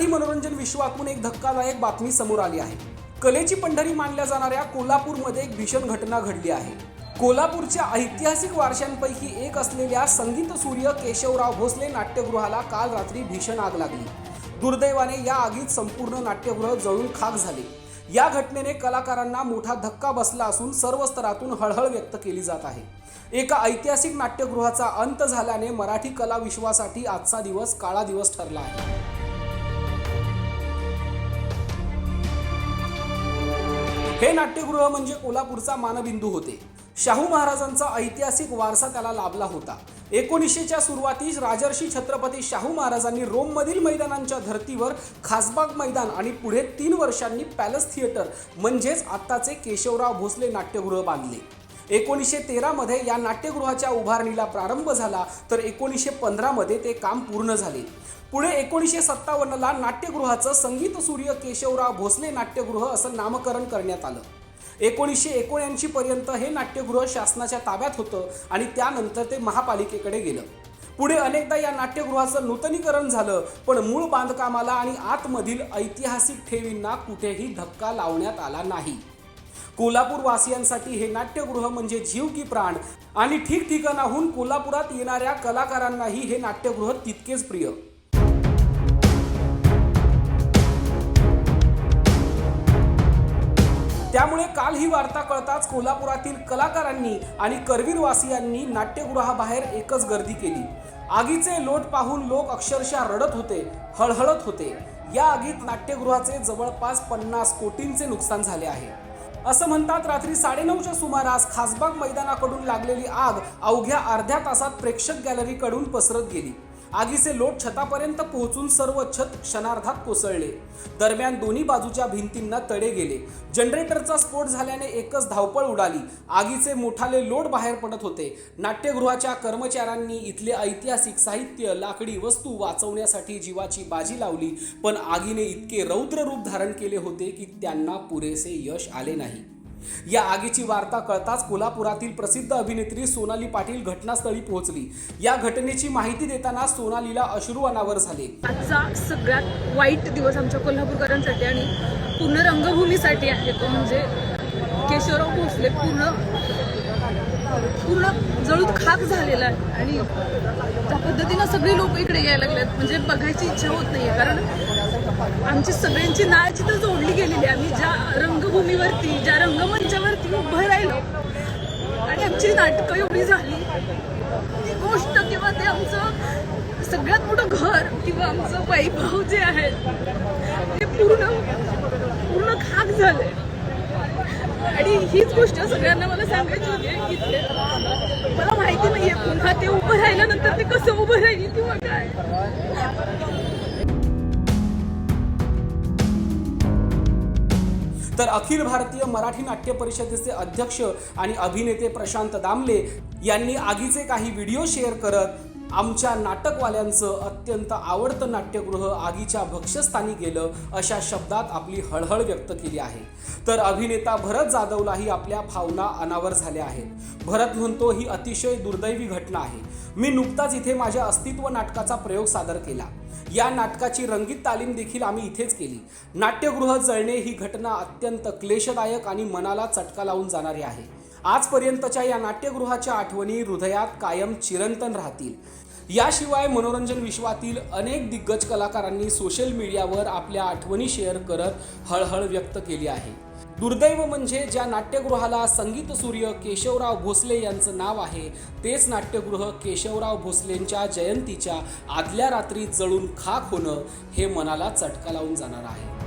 मराठी मनोरंजन विश्वातून एक धक्कादायक बातमी समोर आली आहे. कलेची पंढरी मानल्या जाणाऱ्या कोल्हापूरमध्ये एक भीषण घटना घडली आहे. कोल्हापूरच्या ऐतिहासिक वारशांपैकी एक असलेल्या संगीत सूर्य केशवराव भोसले नाट्यगृहाला काल रात्री भीषण आग लागली. दुर्दैवाने या आगीत संपूर्ण नाट्यगृह जळून खाक झाले. या घटनेने कलाकारांना मोठा धक्का बसला असून सर्व स्तरातून हळहळ व्यक्त केली जात आहे. एका ऐतिहासिक नाट्यगृहाचा अंत झाल्याने मराठी कला विश्वासाठी आजचा दिवस काळा दिवस ठरला आहे. हे नाट्यगृह म्हणजे कोल्हापूरचा मानबिंदू होते. शाहू महाराजांचा ऐतिहासिक वारसा त्याला लाभला होता. एकोणीसशेच्या सुरुवातीस राजर्षी छत्रपती शाहू महाराजांनी रोममधील मैदानांच्या धर्तीवर खासबाग मैदान आणि पुढे तीन वर्षांनी पॅलेस थिएटर म्हणजेच आत्ताचे केशवराव भोसले नाट्यगृह बांधले. एकोणीसशे तेरामध्ये या नाट्यगृहाच्या उभारणीला प्रारंभ झाला तर एकोणीसशे पंधरामध्ये ते काम पूर्ण झाले. पुढे एकोणीसशे सत्तावन्नला नाट्यगृहाचं संगीत सूर्य केशवराव भोसले नाट्यगृह असं नामकरण करण्यात आलं. एकोणीसशे एकोणऐंशी पर्यंत हे नाट्यगृह शासनाच्या ताब्यात होतं आणि त्यानंतर ते महापालिकेकडे गेलं. पुढे अनेकदा या नाट्यगृहाचं नूतनीकरण झालं पण मूळ बांधकामाला आणि आतमधील ऐतिहासिक ठेवींना कुठेही धक्का लावण्यात आला नाही. कोल्हापूर वासियांसाठी हे नाट्यगृह म्हणजे जीव की प्राण. आणि ठिकठिकाणाहून कोल्हापुरात येणाऱ्या कलाकारांनाही हे नाट्यगृह तितकेच प्रिय. त्यामुळे काल ही वार्ता कळताच कोल्हापुरातील कलाकारांनी आणि करवीरवासियांनी नाट्यगृहाबाहेर एकच गर्दी केली. आगीचे लोट पाहून लोक अक्षरशः रडत होते हळहळत होते. या आगीत नाट्यगृहाचे जवळपास पन्नास कोटींचे नुकसान झाले आहे. असं म्हणतात रात्री साडेनऊच्या सुमारास खासबाग मैदानाकडून लागलेली आग अवघ्या अर्ध्या तासात प्रेक्षक गॅलरीकडून पसरत गेली. आगीचे लोट छतापर्यंत पोहोचून सर्व छत क्षणार्धात कोसळले. दरम्यान दोन्ही बाजूच्या भिंतींना तडे गेले. जनरेटरचा स्फोट झाल्याने एकच धावपळ उडाली. आगीचे मोठाले लोट बाहेर पडत होते. नाट्यगृहाच्या कर्मचाऱ्यांनी इथले ऐतिहासिक साहित्य लाकडी वस्तू वाचवण्यासाठी जीवाची बाजी लावली पण आगीने इतके रौद्र रूप धारण केले होते की त्यांना पुरेसे यश आले नाही. या आगीची वार्ता कळताच कोल्हापुरातील प्रसिद्ध अभिनेत्री सोनाली पाटील घटनास्थळी पोहोचली. या घटनेची माहिती देताना सोनालीला अश्रू अनावर झाले. आजचा सगळ्यात वाईट दिवस आमच्या कोल्हापूरकरांसाठी आणि पूर्ण रंगभूमीसाठी आहे तो म्हणजे केशवराव भोसले पूर्ण पूर्ण जळून खाक झालेला आहे. आणि त्या पद्धतीनं सगळी लोक इकडे यायला लागलेत. म्हणजे बघायची इच्छा होत नाहीये. कारण आमची सगळ्यांची नाळ तर जोडली गेलेली आहे आम्ही ज्या रंगभूमीवरती ज्या रंगमंचावरती उभं राहिलो. आणि आमची नाटकं एवढी झाली. ती गोष्ट किंवा ते आमचं सगळ्यात मोठं घर किंवा आमचं वैभव जे आहे ते पूर्ण पूर्ण खाक झालंय. आणि हीच गोष्ट सगळ्यांना मला सांगायची होती की मला माहिती नाहीये पुन्हा ते उभं राहिल्यानंतर ते कसं उभं राहील किंवा काय. तर अखिल भारतीय मराठी नाट्य परिषदेचे अध्यक्ष आणि अभिनेते प्रशांत दामले यांनी आगीचे काही व्हिडिओ शेअर करत आमच्या नाटकवाल्यांचं अत्यंत आवडतं नाट्यगृह आगीच्या भक्ष्यस्थानी गेलं अशा शब्दात आपली हळहळ व्यक्त केली आहे. तर अभिनेता भरत जाधवलाही आपल्या भावना अनावर झाल्या आहेत. भरत म्हणतो ही अतिशय दुर्दैवी घटना आहे. मी नुकताच इथे माझ्या अस्तित्व नाटकाचा प्रयोग सादर केला. या नाटकाची रंगीत तालीम देखील आम्ही इथेच केली. नाट्यगृह जळणे ही घटना अत्यंत क्लेशदायक आणि मनाला चटका लावून जाणारी आहे. आजपर्यंतच्या या नाट्यगृहाच्या आठवणी हृदयात कायम चिरंतन राहतील. याशिवाय मनोरंजन विश्वातील अनेक दिग्गज कलाकारांनी सोशल मीडियावर आपल्या आठवणी शेअर करत हळहळ व्यक्त केली आहे. दुर्दैव म्हणजे ज्या नाट्यगृहाला संगीत सूर्य केशवराव भोसले यांचं नाव आहे तेच नाट्यगृह केशवराव भोसलेंच्या जयंतीच्या आदल्या रात्री जळून खाक होणं हे मनाला चटका लावून जाणार आहे.